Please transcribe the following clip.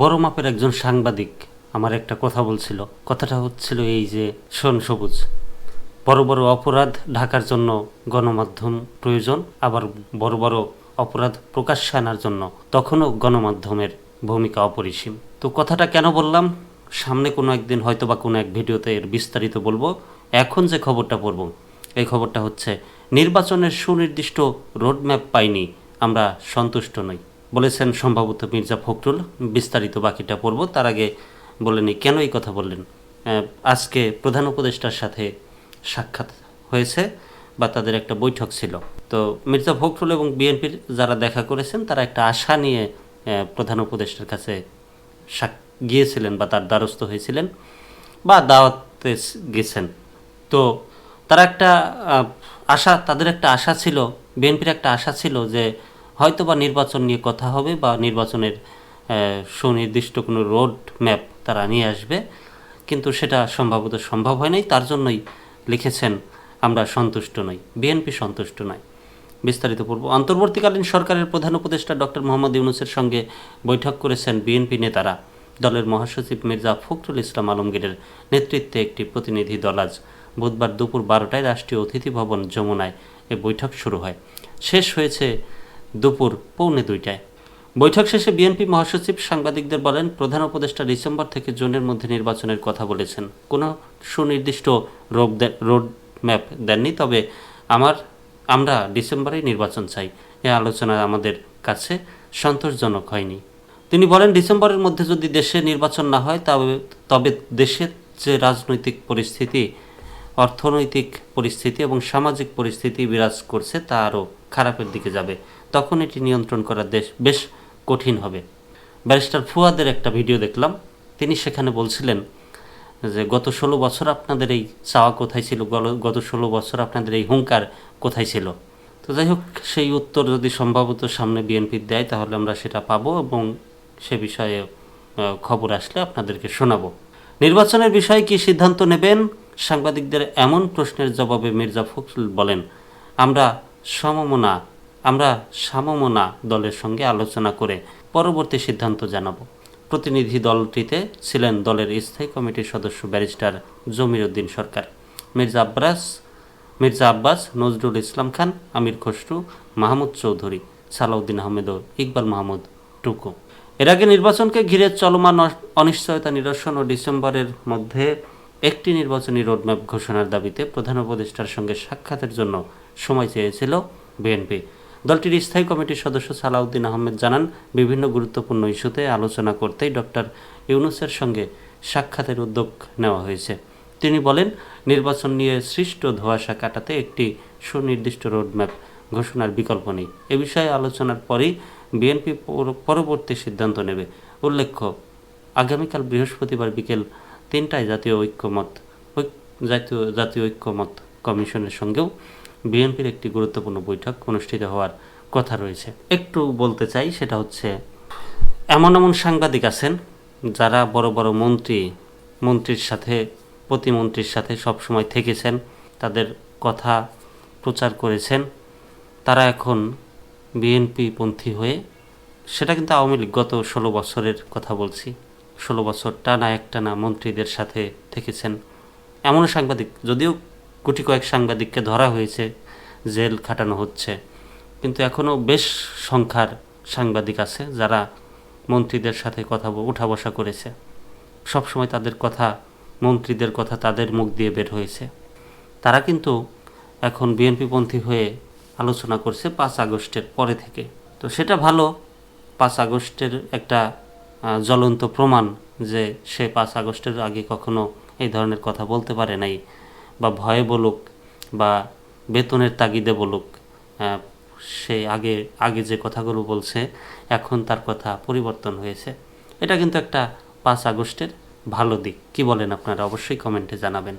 বড় মাপের একজন সাংবাদিক আমার একটা কথা বলছিল। কথাটা হচ্ছিল এই যে, শোন সবুজ, বড় বড় অপরাধ ঢাকার জন্য গণমাধ্যম প্রয়োজন, আবার বড় বড় অপরাধ প্রকাশ্যে আনার জন্য তখনও গণমাধ্যমের ভূমিকা অপরিসীম। তো কথাটা কেন বললাম? সামনে কোনো একদিন হয়তো বা কোনো এক ভিডিওতে এর বিস্তারিত বলব। এখন যে খবরটা পড়ব, এই খবরটা হচ্ছে, নির্বাচনের সুনির্দিষ্ট রোডম্যাপ পাইনি, আমরা সন্তুষ্ট নই। বলেছেন সম্ভবত মির্জা ফখরুল। বিস্তারিত বাকিটা পড়ব। তার আগে বলেনি, কেন এই কথা বললেন? আজকে প্রধান উপদেষ্টার সাথে সাক্ষাৎ হয়েছে বা তাদের একটা বৈঠক ছিল। তো মির্জা ফখরুল এবং বিএনপির যারা দেখা করেছেন, তারা একটা আশা নিয়ে প্রধান উপদেষ্টার কাছে গিয়েছিলেন বা তার দ্বারস্থ হয়েছিলেন বা দাওয়াতে গেছেন। তো তারা একটা আশা, তাদের একটা আশা ছিল, বিএনপির একটা আশা ছিল যে হয়তো বা নির্বাচন নিয়ে কথা হবে বা নির্বাচনের সুনির্দিষ্ট কোনো রোড ম্যাপ তারা নিয়ে আসবে। কিন্তু সেটা সম্ভবত সম্ভব হয় নাই। তার জন্যই লিখেছেন, আমরা সন্তুষ্ট নই। বিএনপি সন্তুষ্ট নয়। বিস্তারিত পূর্ব। অন্তর্বর্তীকালীন সরকারের প্রধান উপদেষ্টা ডক্টর মোহাম্মদ ইউনুসের সঙ্গে বৈঠক করেছেন বিএনপি নেতারা। দলের মহাসচিব মির্জা ফখরুল ইসলাম আলমগীরের নেতৃত্বে একটি প্রতিনিধি দল আজ বুধবার দুপুর বারোটায় রাষ্ট্রীয় অতিথি ভবন যমুনায় এ বৈঠক শুরু হয়। শেষ হয়েছে দুপুর পৌনে দুইটায়। বৈঠক শেষে বিএনপি মহাসচিব সাংবাদিকদের বলেন, প্রধান উপদেষ্টা ডিসেম্বর থেকে জুনের মধ্যে নির্বাচনের কথা বলেছেন। কোনো সুনির্দিষ্ট রোড ম্যাপ দেননি, তবে আমার, আমরা ডিসেম্বরেই নির্বাচন চাই। এ আলোচনা আমাদের কাছে সন্তোষজনক হয়নি। তিনি বলেন, ডিসেম্বরের মধ্যে যদি দেশে নির্বাচন না হয়, তবে তবে দেশের যে রাজনৈতিক পরিস্থিতি, অর্থনৈতিক পরিস্থিতি এবং সামাজিক পরিস্থিতি বিরাজ করছে, তা আরও খারাপের দিকে যাবে। তখন এটি নিয়ন্ত্রণ করা দেশ বেশ কঠিন হবে। ব্যারিস্টার ফুয়াদের একটা ভিডিও দেখলাম। তিনি সেখানে বলছিলেন যে, গত ষোলো বছর আপনাদের এই চাওয়া কোথায় ছিল? গত ষোলো বছর আপনাদের এই হুঙ্কার কোথায় ছিল? তো যাই হোক, সেই উত্তর যদি সম্ভবত সামনে বিএনপি দেয়, তাহলে আমরা সেটা পাবো এবং সে বিষয়ে খবর আসলে আপনাদেরকে শোনাবো। নির্বাচনের বিষয়ে কি সিদ্ধান্ত নেবেন? সাংবাদিকদের এমন প্রশ্নের জবাবে মির্জা ফখরুল বলেন, আমরা সমমনা আমরা সামমনা দলের সঙ্গে আলোচনা করে পরবর্তী সিদ্ধান্ত জানাব। প্রতিনিধি দলটিতে ছিলেন দলের স্থায়ী কমিটির সদস্য ব্যারিস্টার জমির উদ্দিন সরকার। মির্জা আব্বাস মির্জা আব্বাস, নজরুল ইসলাম খান, আমির খসরু, মাহমুদ চৌধুরী, সালাউদ্দিন আহমেদ ও ইকবাল মাহমুদ টুকু। এর আগে নির্বাচনকে ঘিরে চলমান অনিশ্চয়তা নিরসন ও ডিসেম্বরের মধ্যে একটি নির্বাচনী রোডম্যাপ ঘোষণার দাবিতে প্রধান উপদেষ্টার সঙ্গে সাক্ষাতের জন্য সময় চেয়েছিল বিএনপি। দলটির স্থায়ী কমিটির সদস্য সালাউদ্দিন আহমেদ জানান, বিভিন্ন গুরুত্বপূর্ণ ইস্যুতে আলোচনা করতেই ডক্টর ইউনুসের সঙ্গে সাক্ষাতের উদ্যোগ নেওয়া হয়েছে। তিনি বলেন, নির্বাচন নিয়ে সৃষ্ট ধোঁয়াশা কাটাতে একটি সুনির্দিষ্ট রোডম্যাপ ঘোষণার বিকল্প নেই। এ বিষয়ে আলোচনার পরেই বিএনপি পরবর্তী সিদ্ধান্ত নেবে। উল্লেখ্য, আগামীকাল বৃহস্পতিবার বিকেল তিনটায় জাতীয় ঐক্যমত ঐক- জাতীয় জাতীয় ঐক্যমত কমিশনের সঙ্গেও বিএনপির একটি গুরুত্বপূর্ণ বৈঠক অনুষ্ঠিত হওয়ার কথা রয়েছে। একটু বলতে চাই, সেটা হচ্ছে, এমন এমন সাংবাদিক আছেন যারা বড় বড় মন্ত্রী, মন্ত্রীর সাথে, প্রতিমন্ত্রীর সাথে সবসময় থেকেছেন, তাদের কথা প্রচার করেছেন। তারা এখন বিএনপি পন্থী হয়ে, সেটা কিন্তু আওয়ামী লীগ গত ষোলো বছরের কথা বলছি। ষোলো বছর টানা একটানা মন্ত্রীদের সাথে থেকেছেন। এমন সাংবাদিক, যদিও গুটি কয়েক সাংবাদিককে ধরা হয়েছে, জেল খাটানো হচ্ছে। কিন্তু এখনও বেশ সংখ্যার সাংবাদিক আছে যারা মন্ত্রীদের সাথে কথা উঠা বসা করেছে। সবসময় তাদের কথা, মন্ত্রীদের কথা তাদের মুখ দিয়ে বের হয়েছে। তারা কিন্তু এখন বিএনপিপন্থী হয়ে আলোচনা করছে পাঁচ আগস্টের পরে থেকে। তো সেটা ভালো, পাঁচ আগস্টের একটা জ্বলন্ত প্রমাণ যে সে পাঁচ আগস্টের আগে কখনো এই ধরনের কথা বলতে পারে নাই। বা ভয়ে বলুক বা বেতনের তাগিদে বলুক সে আগে আগে যে কথাগুলো বলছে, এখন তার কথা পরিবর্তন হয়েছে। এটা কিন্তু একটা পাঁচ আগস্টের ভালো দিক। কি বলেন আপনারা? অবশ্যই কমেন্টে জানাবেন।